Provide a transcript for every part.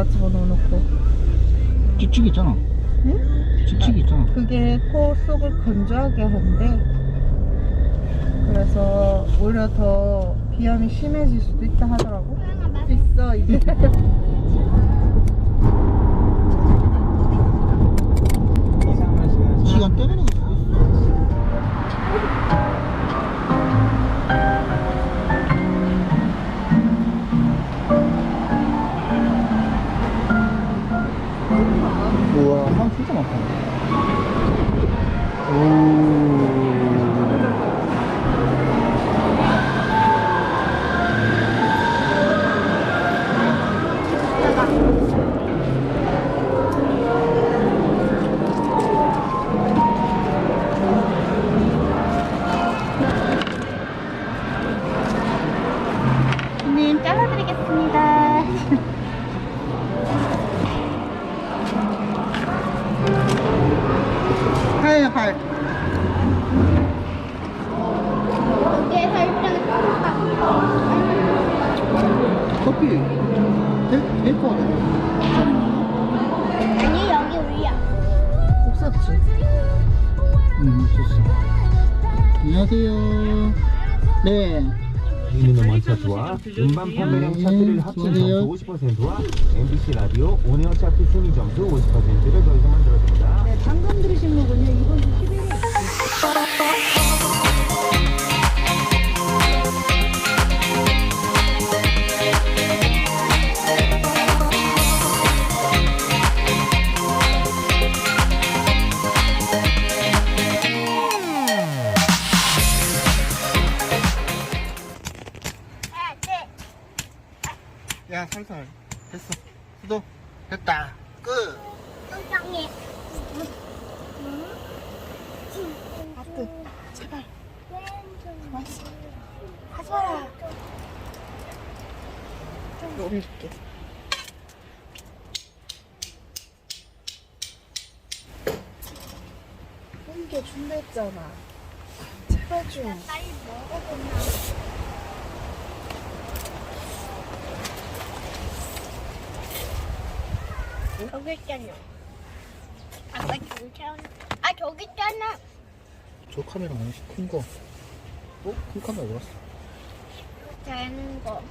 갖다 집어넣어놓고 찍찍이 있잖아. 응? 찍찍이 있잖아. 그게 코 속을 건조하게 한대 그래서 오히려 더 비염이 심해질 수도 있다 하더라고 있어 이제 커피. 테- 테이크아웃. 아니 여기 위야. 없었지? 음, 있었어. 안녕하세요. 네. 미니노먼 차트와 음반 판매량 네, 차트를 합친. 점수 50%와 MBC 라디오 온에어 차트 순위 점수 50%를 더해서 만들어줍니다. 네, 방금 들으신 거군요. 이번 주 11일. 좀 올릴게. 이게 준비했잖아. 제발 좀. 빨리 먹어보나. 저기 있잖아. 아까 저기 있잖아. 아 저기 있잖아. 저 카메라 아니지? 큰 거. 어? 큰 카메라 어디 갔어? 되는 거.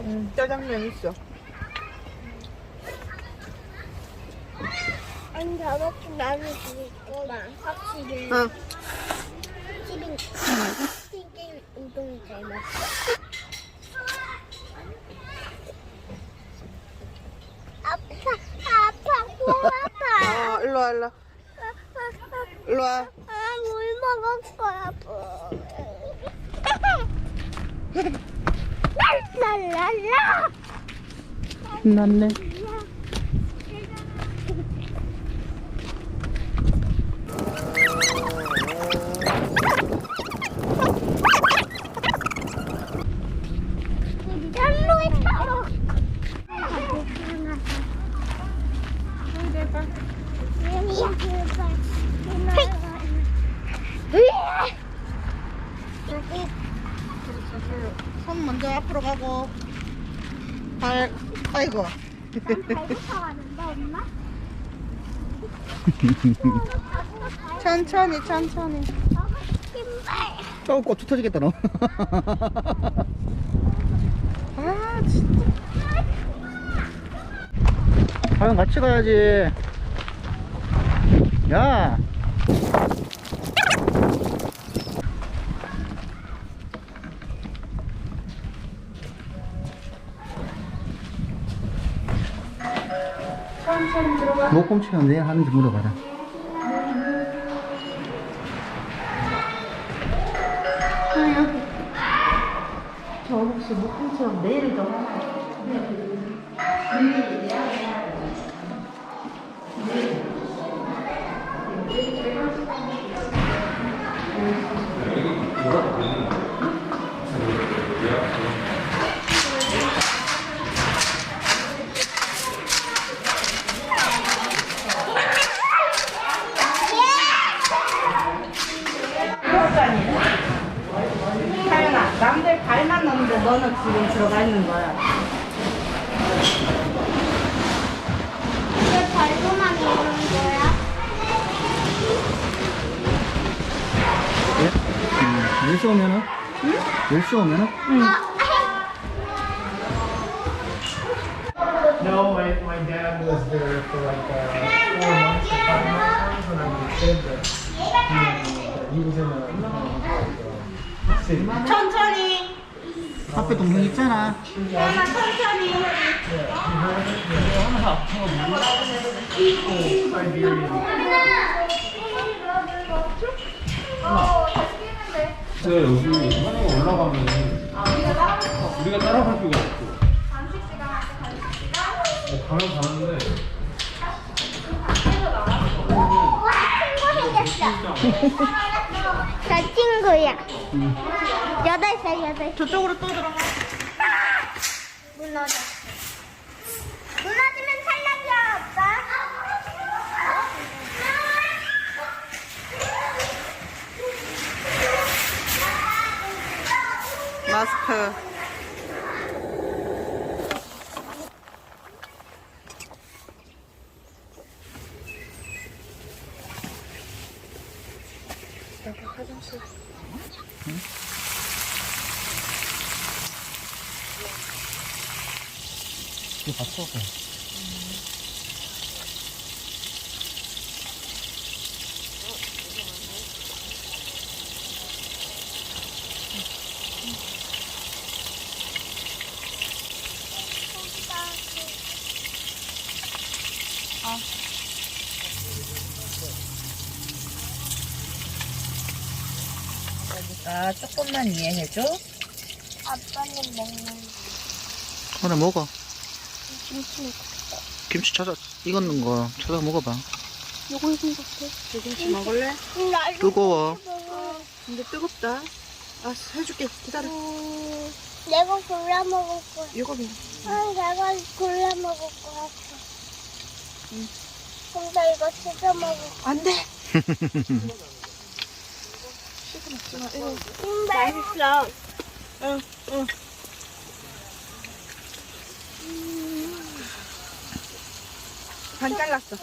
응, 짜장면 있어. 아니 저렇게 나는 줄거나 확실히. 응. 튀김 튀김 우동이 제일 맛있어. 아파 아파 또 아파. 어, 일로 와, 일로 와. 일로 와. 아물 먹을 거야. 랄 Năn đây Hey! 손 먼저 앞으로 가고 발 아이고 엄마? 천천히 천천히 신발. 어, 고추 터지겠다, 너. 아 진짜 과연 같이 가야지. 야! 천천히 들어가 목공치면 내일 하는지 물어봐라. 저 혹시 목금처럼 내일도 10시 오면은? 응? 10시 오면은? 응. No, my, my dad was there for like uh, four months or five months when I was a kid, but he, he was in a uh, city. 천천히. 앞에 동생 있잖아. 엄마 천천히. Siberian. 엄마. 네, 여기 산에 올라가면 우리가 따라갈 필요가 없어. 네, 가면 가는데 저 친구야. 여덟 살 여덟 살. 저쪽으로 또 들어가. 무너져. 무너지면 탈락이야, 오빠. 마스크. 이거 봤어? 아 조금만 이해해줘. 아빠는 먹는 하나 먹어. 김치. 김치 찾아, 익었는 거 찾아 먹어봐. 요거 생각해. 김치 먹을래? 뜨거워. 근데 뜨겁다. 아 해줄게. 기다려. 음, 내가 골라 먹을 거야. 이거 먹어. 아, 내가 골라 먹을 거야. 근데 이거 씻어 먹을 거야. 안 돼. 맛있어. 응, 응. 반 잘랐어.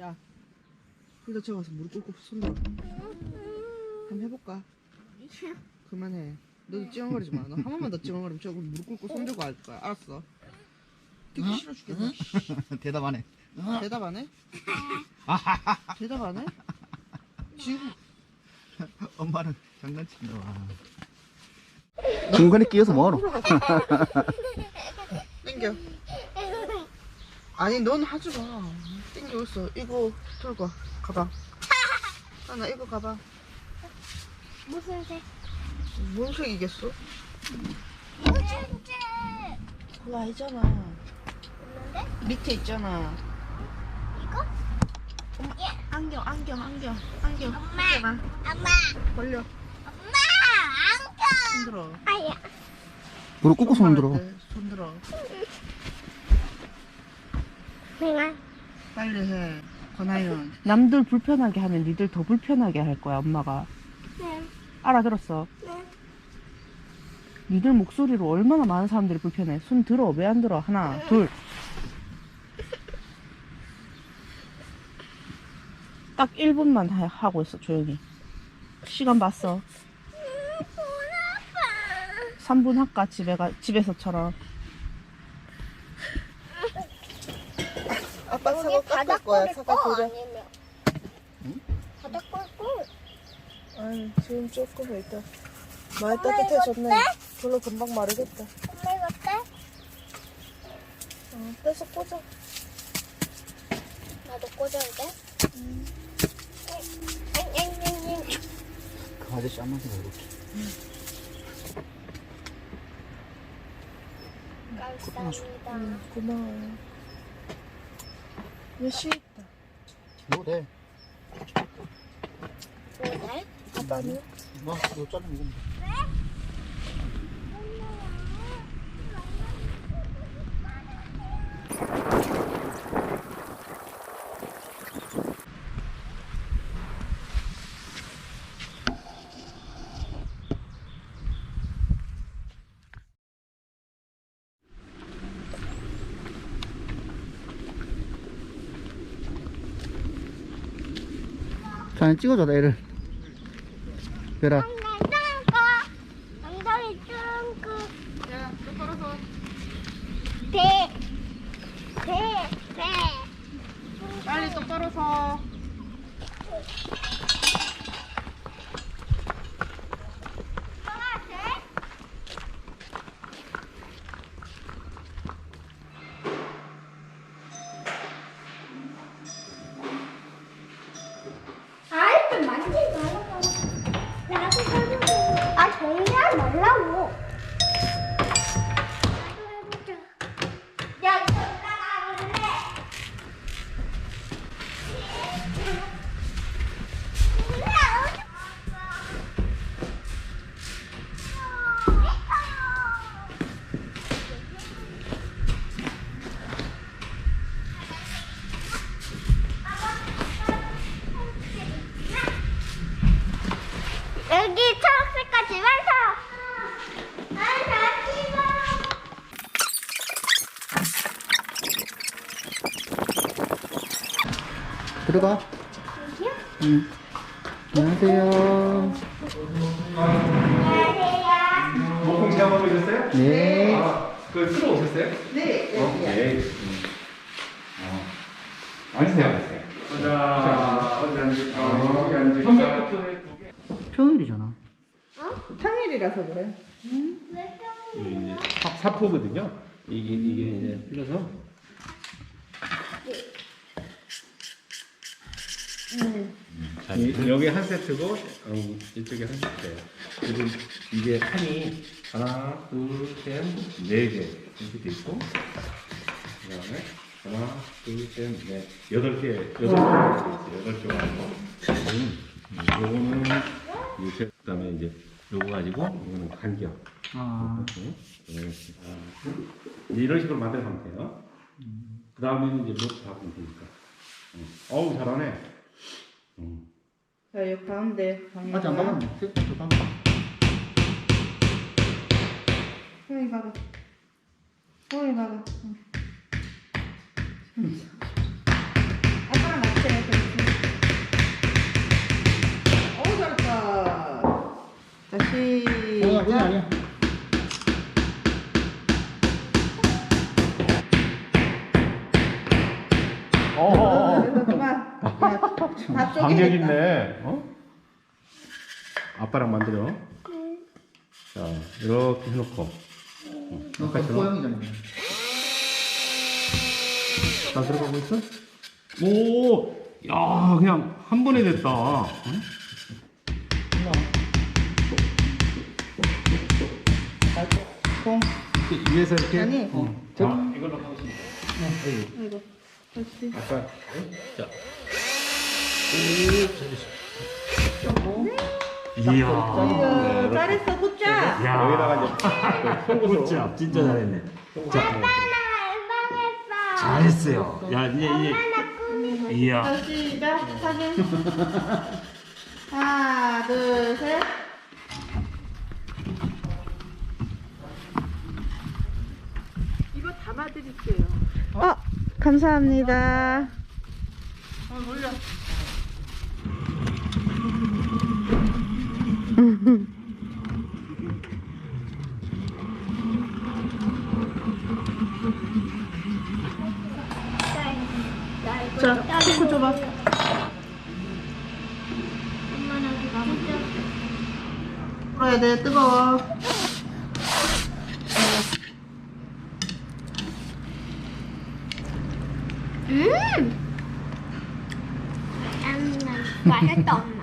야, 저 가서 무릎 꿇고 손 들어. 한번 해볼까? 그만해. 너도 찡얼거리지 마. 너 한 번만 더 찡얼거리면 저거 무릎 꿇고 손 들고 할 거야. 알았어. 듣기 싫어 죽겠네. 대답 안 해. 대답 안 해? 대답 안 해? 지금 엄마는 장난친다. 와. 중간에 끼어서 뭐하노? 땡겨. 아니 넌 하지 마. 땡겨 있어. 이거 들고 와. 가봐. 하나 이거 가봐. 무슨 색? 뭔 색이겠어? 오렌지. 그거 아니잖아. 있는데? 밑에 있잖아. 이거? 안경, 안경, 안경, 안경. 엄마. 있잖아. 엄마. 벌려. 엄마. 안경. 손 들어. 아야. 무릎 꿇고 손 들어. 말할 때손 들어. 내가 빨리 해. 권하윤. 남들 불편하게 하면 니들 더 불편하게 할 거야 엄마가 네. 알아들었어 네. 니들 목소리로 얼마나 많은 사람들이 불편해 손 들어 왜 안 들어 하나 둘딱 1분만 하고 있어 조용히 시간 봤어 3분 할까 집에 가 집에서처럼 아빠 사과 깎을 바닥 거야. 꼴 사과 거 도려. 아니면 바닥 꼴 아니 지금 조금 일단 많이 따뜻해졌네. 별로 금방 마르겠다. 엄마 이거 어때? 어, 떼서 꽂아. 나도 꽂아야 돼? 응. 그 아저씨 안 맞으면 이렇게. 감사합니다. 응, 고마워요. 몇시 있다. 뭐 돼? 오늘? 아빠는? 뭐, 이거 잘라 먹으면 돼. 많이 찍어줘 애를 별아 엉덩이 거. 엉덩이 쭉. 야, 똑바로서. 배. 배. 배. 빨리 똑바로서. 아이 좀 만지지 말라고. 나도 해보자. 아 정리하지 말라고. 나도 해보자. 야 이거 따라갈래? 여기 초록색깔 집에서 아다 찍어 들어가 응 안녕하세요 목공 체험하고 오셨어요? 네 아, 그 쓰러 오셨어요? 네, 어, 네. 앉으세요, 앉으세요. 자, 어디 앉을까? 여기 앉을까? 평일이잖아 평일이라서 그래. 사, 사포거든요. 이게 이게 이제 흘려서 자, 이- 여기 한 세트고 어, 이쪽에 한 세트예요. 그리고 이게 판이 하나, 둘, 셋, 네 개 이렇게 돼 있고 그다음에 하나, 둘, 셋, 넷, 여덟 개, 여덟 개 있어요. 여덟 개 가지고 음, 요거는 이렇게 그다음에 이제 요거 가지고 이거는 간격. 아 이렇게. 네. 아, 이제 이런 식으로 만들어가면 돼요. 그 다음에는 이제 뭐 잡으면 되니까. 응. 어우, 잘하네. 응. 자, 여기 가운데. 아직 안 박았네 세트도 박아 형이 가봐. 형이 가봐. 응. 아빠랑 같이 해. 어우, 잘했다. 자, 그냥 그냥 시작. 아니야 어, 그래서 그만. 야, 다 간격 쪼개겠다. 있네. 어? 아빠랑 만들어. 자, 이렇게 해놓고. 너 고양이잖아 다 들어가고 있어? 오, 야, 그냥 한 번에 됐다. 응? 공. 이렇게 위에서 이렇게. 아니. 어. 자, 이걸로 하고 싶네. 아이고. 그렇지. 아빠. 자. 이야. 이야, 잘했어, 굿자. 야. 여기다가 이제 굿잡 진짜 잘했네 얼마나 얼마나 잘했어요 야 이제 이제 꿈이 이야 자, 시작. 사진. 하나, 둘, 셋. 이거 담아드릴게요. 어, 감사합니다. 어, 놀려. 자, 초코 줘봐. 풀어야 돼, 뜨거워. 음! 음, 맛있다.